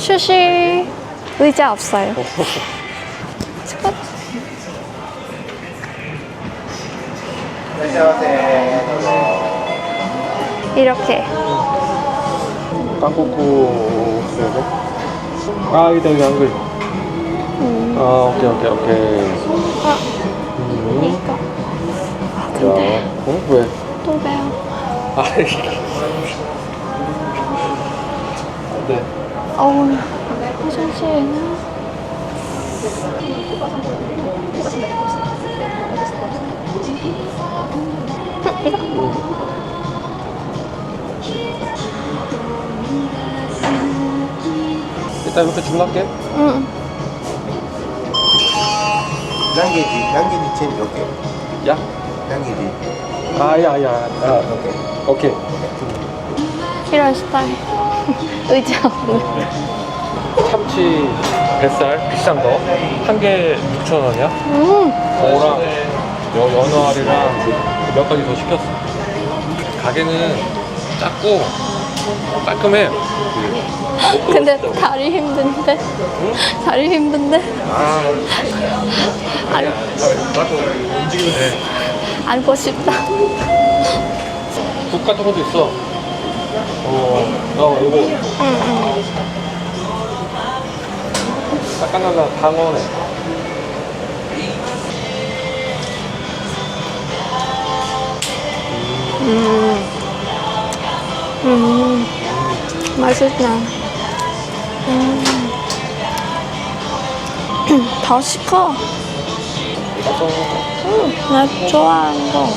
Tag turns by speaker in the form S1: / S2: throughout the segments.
S1: 휴식 의자 없어요. 스쿼트. 이렇게
S2: 깡꾸꾸 쓰고 아 여기다 여기 한글 아 오케이 오케이 오케이
S1: 아
S2: 음.
S1: 이거 아
S2: 야,
S1: 근데
S2: 어? 왜?
S1: 또 배워.
S2: 아 안돼
S1: 어우 화장실에는
S2: 일단 이렇게 주문할게
S1: 응.
S3: 양계지, 양계지 체인 몇 개?
S2: 야?
S3: 양계지.
S2: 아야야 아, 오케이
S1: 이런 스타일. 의자 없는.
S2: 참치 뱃살 비싼 거 한 개 6,000원이야
S1: 음.
S2: 그거랑 여, 연어알이랑 몇 가지 더 시켰어 가게는 작고 깔끔해
S1: 근데 다리 힘든데. 다리 힘든데.
S2: 아
S1: 안,
S2: 나도 움직이면 돼
S1: 안고 싶다.
S2: 국 같은 것도 있어 어, 어 이거
S1: 응, 응.
S2: 따끈하다 방어네
S1: 음. 음. 맛있다. 음. 더 시커. 음, 나 좋아하는 거.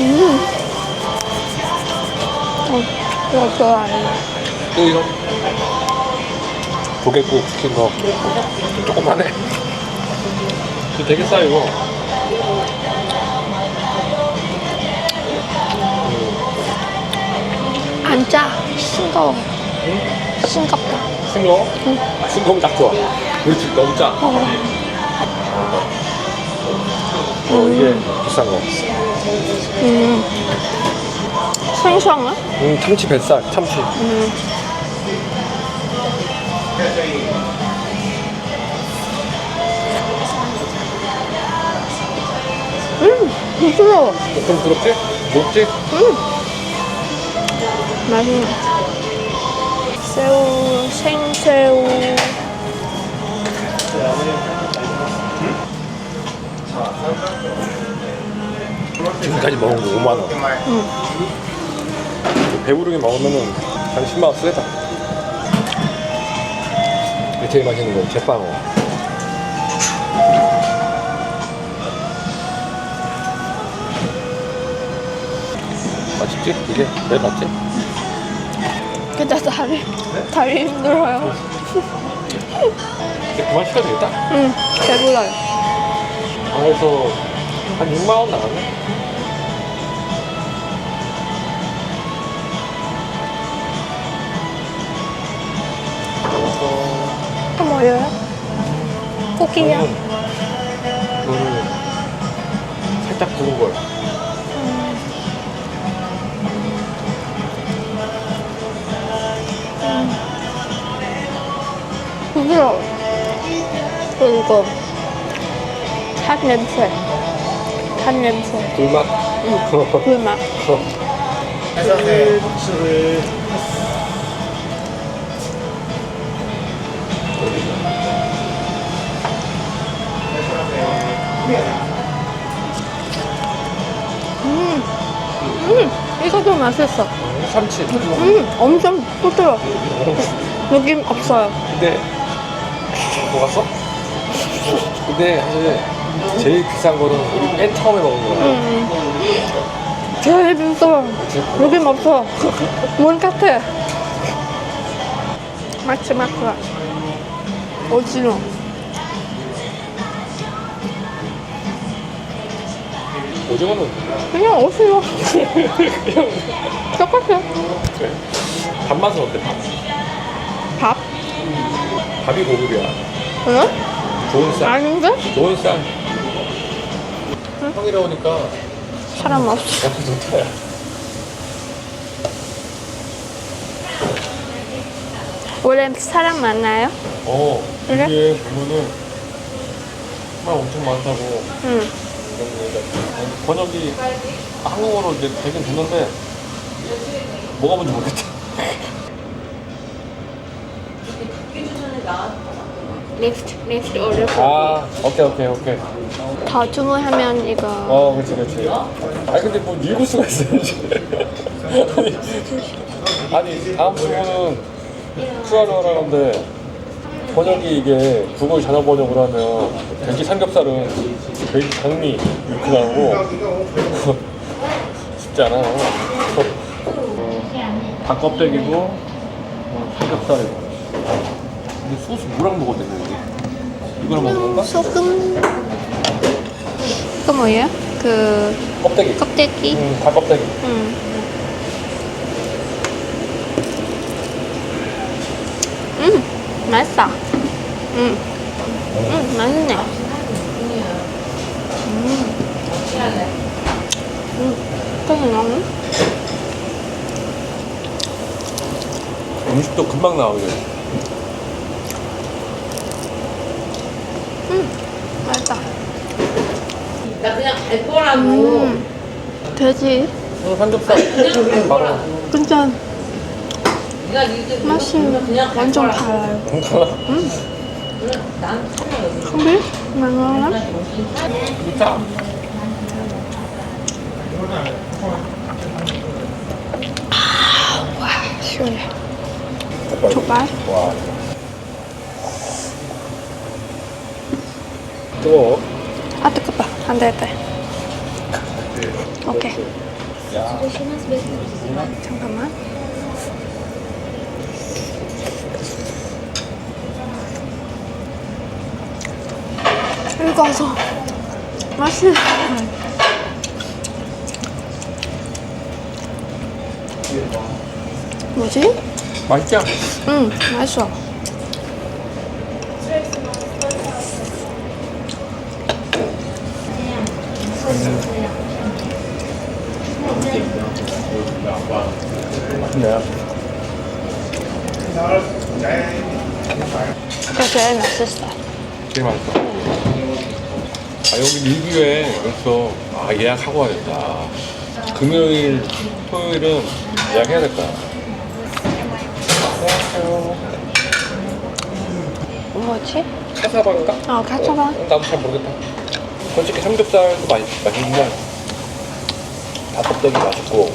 S1: 음. 어, 이거 좋아해.
S2: 또 이거 조개국 시킨 거 조그만해 이거 되게 싸 이거
S1: 안 짜. 싱거워. 싱겁다.
S2: 싱거워? 아, 싱거우면 딱 좋아 그렇지 너무 짜
S1: 어.
S2: 어, 이게 비싼 거
S1: 음. 생선아?
S2: 음, 참치 뱃살 참치
S1: 음. 음, 부드러워.
S2: 좀 부드럽지? 녹지?
S1: 음. 맛있네. 새우, 생새우.
S2: 지금까지 먹은 거 5만 원
S1: 음.
S2: 배부르게 먹으면은 한 10만 원 쓰겠다 이게 제일 맛있는 거 제빵어 맛있지? 이게 제일 맛지?
S1: 근데 다리, 다리 힘들어요.
S2: 이제 그만 시켜도 되겠다
S1: 응, 배불러요.
S2: 방에서 한 6만 원 나갔네
S1: 고기요?
S2: 이거를 살짝 구운 걸
S1: 부드러워. 그리고 팥 냄새. 팥 냄새.
S2: 불맛
S1: 불맛. 음, 음, 이것도 맛있어.
S2: 참치
S1: 음, 엄청 부드러워. 느낌 없어요.
S2: 근데 먹었어? 근데 사실 제일 비싼 거는 우리 맨 처음에 먹은 거야
S1: 음, 제일 비싸. 느낌 없어. 뭔 같아. 마치 마크가. 오징어.
S2: 오징어는
S1: 그냥 오징어.
S2: 그냥
S1: 똑같아.
S2: 그래. 밥맛은 어때 밥?
S1: 밥?
S2: 밥이 고급이야
S1: 응?
S2: 좋은 쌀
S1: 아닌데?
S2: 좋은 쌀 형이라 오니까
S1: 사람 없어.
S2: 어, 좋다.
S1: 원래 사람 많나요?
S2: 어,
S1: 그래?
S2: 이게 보면은 정말 엄청 많다고
S1: 응.
S2: 그런 거 얘기하지. 번역이 한국어로 이제 되긴 됐는데 뭐가 뭔지 모르겠다.
S1: 넥스트 오르.
S2: 아, 오케이, 오케이, 오케이.
S1: 더 주문하면 이거.
S2: 어, 그렇지, 그렇지. 아니 근데 뭐 읽을 수가 있어야지. 아니, 아니 다음 주문은 하라는데 번역이 이게 구글 자동 번역으로 하면 돼지 삼겹살은 돼지 장미 이렇게 나오고 쉽지 않아요. 어, 닭 껍데기고 어, 삼겹살이고. 근데 소스 뭐랑 먹어도 되는 거지? 이거랑 먹는 건가?
S1: 소금. 이거 뭐예요? 그
S2: 껍데기.
S1: 껍데기.
S2: 음, 닭 껍데기.
S1: 음. 음, 맛있어. 음, 음, 맛있네. 음, 음, 되게 너무.
S2: 음식도 금방 나오게.
S1: 음, 맛있다.
S4: 나 그냥 갈 거라고.
S1: 음, 돼지.
S2: 어, 삼겹살 바로
S4: 니들
S1: 맛이 완전. 달라요. biết mà ngon lắm
S2: 진짜.
S1: 시원해. 족발?
S2: 와. 뜨거워.
S1: 아 뜨겁다. 안돼 안돼 오케이. 잠깐만 읽어서 맛있어 뭐지?
S2: 맛있지?
S1: 응 맛있어
S2: 맛있네.
S1: 이거 제일 맛있어
S2: 제일 맛있어. 아, 여기 밀기에 벌써 아, 예약하고 와야겠다. 금요일, 토요일은 예약해야 될 거야.
S1: 뭐지?
S2: 카사바인가?
S1: 어 카초바
S2: 나도 잘 모르겠다. 솔직히 삼겹살도 맛있, 맛있는데 닭껍데기 맛있고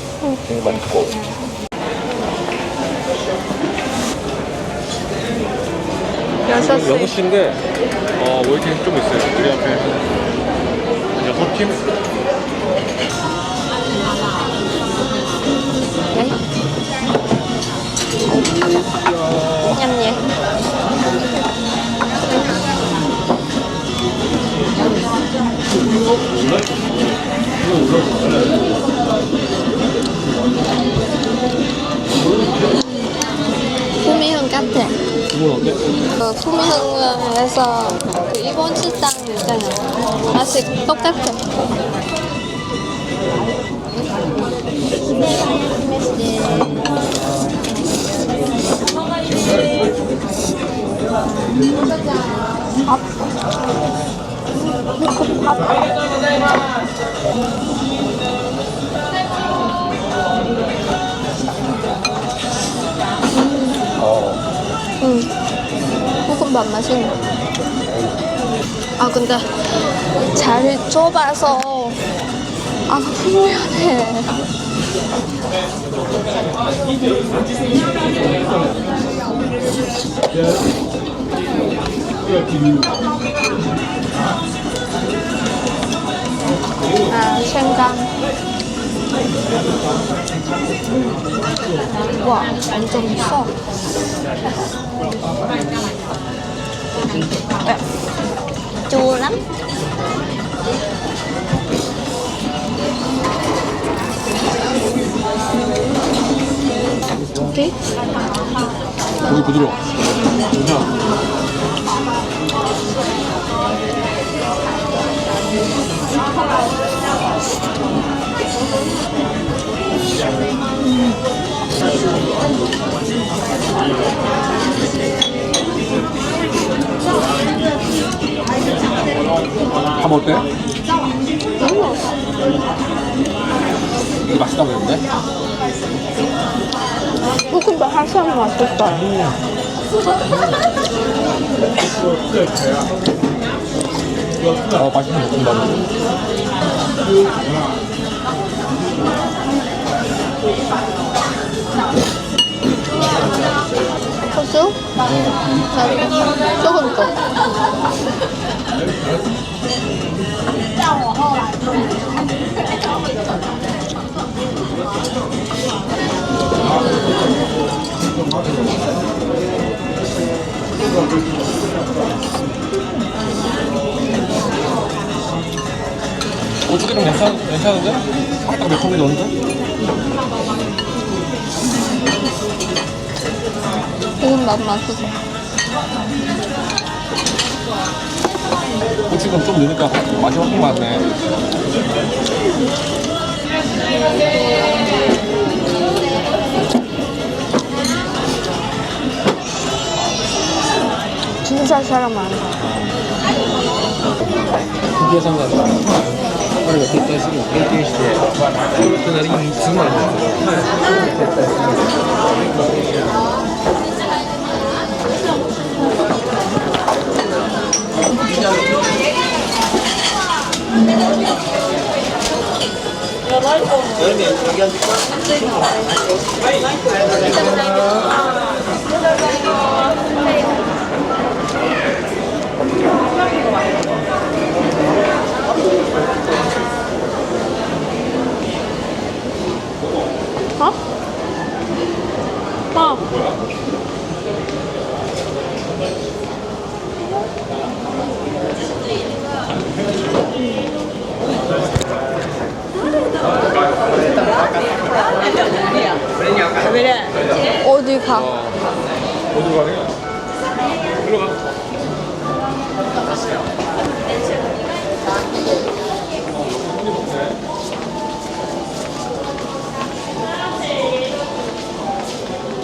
S2: 되게 맛있고
S1: 여섯 시
S2: 6시인데 어, 웨이팅 좀 있어요. 우리 앞에 여섯 팀
S1: 냠예 구미흥 같아
S2: 이건 어때?
S1: 그 구미흥에서 그 일본 식당 있잖아 맛이 똑같아 밥. 밥. 밥 맛있네. 아 근데 자리 좁아서 아 미안해. 아 생강. 와 완전 써. Chua lắm
S2: 고기 부드러워. 그냥 밥 어때? 이거 맛있다고 그랬는데?
S1: 볶음밥 한 사람 맛있다.
S2: 어, 맛있는 볶음밥.
S1: 네. 조금 더.
S2: 고추기름 괜찮, 괜찮은데? 살짝 매콤이 넣는데?
S1: 지금 맛 맛있어.
S2: 고추좀 좀 넣으니까 맛이 확 맞네.
S1: 진짜 사람 많아.
S5: 아, 그게 생각나. 彼が撤退するのを経験して、隣に3つなんですけど、撤退するのい。
S1: 어? 어. 어디 가?
S2: 어디로 가냐?